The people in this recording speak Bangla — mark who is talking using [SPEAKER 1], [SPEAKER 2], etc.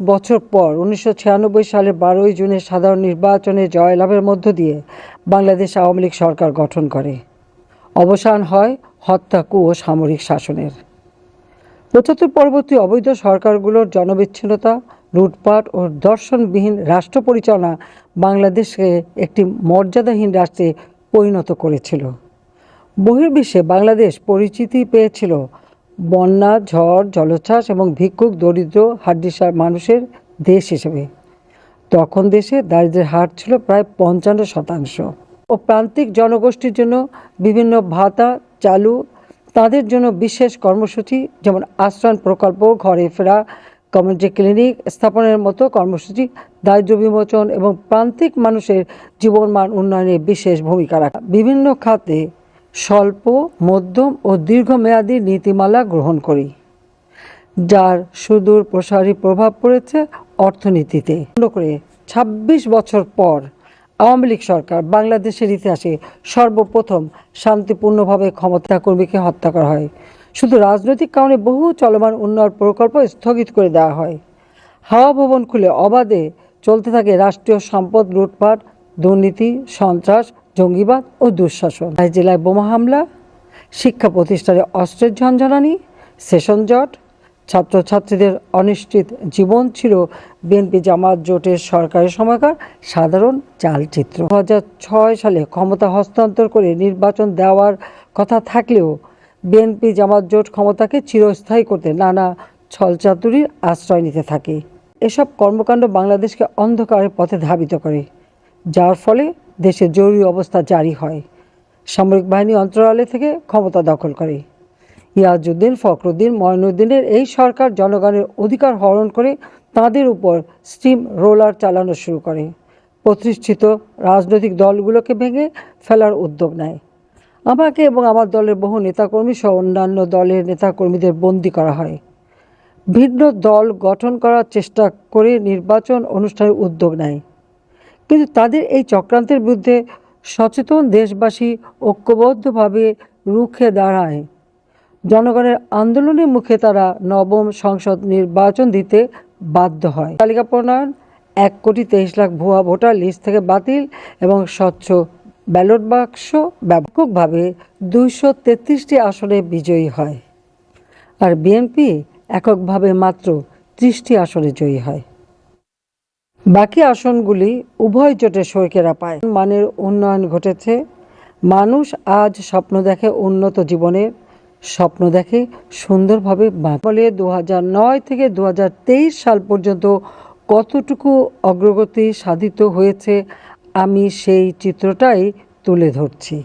[SPEAKER 1] বছর পর উনিশশো সালের বারোই জুনের সাধারণ নির্বাচনে জয়লাভের মধ্য দিয়ে বাংলাদেশ আওয়ামী লীগ সরকার গঠন করে। অবসান হয় হত্যা, কু ও সামরিক শাসনের। পঁচাত্তর পরবর্তী অবৈধ সরকারগুলোর জনবিচ্ছিন্নতা, লুটপাট ও দর্শনবিহীন রাষ্ট্র পরিচালনা বাংলাদেশকে একটি মর্যাদাহীন রাষ্ট্রে পরিণত করেছিল। বহির্বিশ্বে বাংলাদেশ পরিচিতি পেয়েছিল বন্যা, ঝড়, জলোচ্ছ্বাস এবং ভিক্ষুক, দরিদ্র, হাড্ডিসার মানুষের দেশ হিসেবে। তখন দেশে দারিদ্র্যের হার ছিল প্রায় পঞ্চান্ন শতাংশ। ও প্রান্তিক জনগোষ্ঠীর জন্য বিভিন্ন ভাতা, চালু, তাদের জন্য বিশেষ কর্মসূচি যেমন আশ্রয়ণ প্রকল্প, ঘরে ফেরা, কমিউনিটি ক্লিনিক স্থাপনের মতো কর্মসূচি দারিদ্র্য বিমোচন এবং প্রান্তিক মানুষের জীবনমান উন্নয়নে বিশেষ ভূমিকা রাখা। বিভিন্ন খাতে স্বল্প, মধ্যম ও দীর্ঘমেয়াদী নীতিমালা গ্রহণ করি, যার সুদূর প্রসারী প্রভাব পড়েছে অর্থনীতিতে। করে ২৬ বছর পর আওয়ামী লীগ সরকার বাংলাদেশের ইতিহাসে সর্বপ্রথম শান্তিপূর্ণভাবে ক্ষমতা কর্মীকে হত্যা করা হয়। শুধু রাজনৈতিক কারণে বহু চলমান উন্নয়ন প্রকল্প স্থগিত করে দেওয়া হয়। হাওয়া ভবন খুলে অবাধে চলতে থাকে রাষ্ট্রীয় সম্পদ লুটপাট, দুর্নীতি, সন্ত্রাস জঙ্গিবাদ ও দুঃশাসন। জেলায় বোমা হামলা, শিক্ষা প্রতিষ্ঠানে অস্ত্রের ঝঞ্ঝানি সেশন জট, ছাত্রছাত্রীদের অনিশ্চিত জীবন ছিল বিএনপি জামাত জোটের সরকারের সময়কার সাধারণ চালচিত্র। দু হাজার ছয় সালে ক্ষমতা হস্তান্তর করে নির্বাচন দেওয়ার কথা থাকলেও বিএনপি জামাত জোট ক্ষমতাকে চিরস্থায়ী করতে নানা ছলচাতুরির আশ্রয় নিতে থাকে। এসব কর্মকাণ্ড বাংলাদেশকে অন্ধকারের পথে ধাবিত করে, যার ফলে দেশে জরুরি অবস্থা জারি হয়। সামরিক বাহিনী অন্তরালে থেকে ক্ষমতা দখল করে। ইয়াজউদ্দিন ফখরুদ্দিন, ময়নুদ্দিনের এই সরকার জনগণের অধিকার হরণ করে তাদের উপর স্টিম রোলার চালানো শুরু করে। প্রতিষ্ঠিত রাজনৈতিক দলগুলোকে ভেঙে ফেলার উদ্যোগ নেয়। আমাকে এবং আমার দলের বহু নেতাকর্মী সহ অন্যান্য দলের নেতাকর্মীদের বন্দি করা হয়। ভিন্ন দল গঠন করার চেষ্টা করে নির্বাচন অনুষ্ঠানের উদ্যোগ নেয়। কিন্তু তাদের এই চক্রান্তের বিরুদ্ধে সচেতন দেশবাসী ঐক্যবদ্ধভাবে রুখে দাঁড়ায়। জনগণের আন্দোলনের মুখে তারা নবম সংসদ নির্বাচন দিতে বাধ্য হয়। তালিকা প্রণয়ন এক কোটি তেইশ লাখ ভুয়া ভোটার লিস্ট থেকে বাতিল এবং স্বচ্ছ ব্যালট বাক্স ব্যাপকভাবে দুইশো তেত্রিশটি আসনে বিজয়ী হয়। আর বিএনপি এককভাবে মাত্র ত্রিশটি আসনে জয়ী হয়। বাকি আসনগুলি উভয় জোটের শরিকেরা পায়। মানের উন্নয়ন ঘটেছে। মানুষ আজ স্বপ্ন দেখে উন্নত জীবনের স্বপ্ন দেখে সুন্দরভাবে ফলে দু নয় থেকে দু হাজার তেইশ সাল পর্যন্ত কতটুকু অগ্রগতি সাধিত হয়েছে, আমি সেই চিত্রটাই তুলে ধরছি।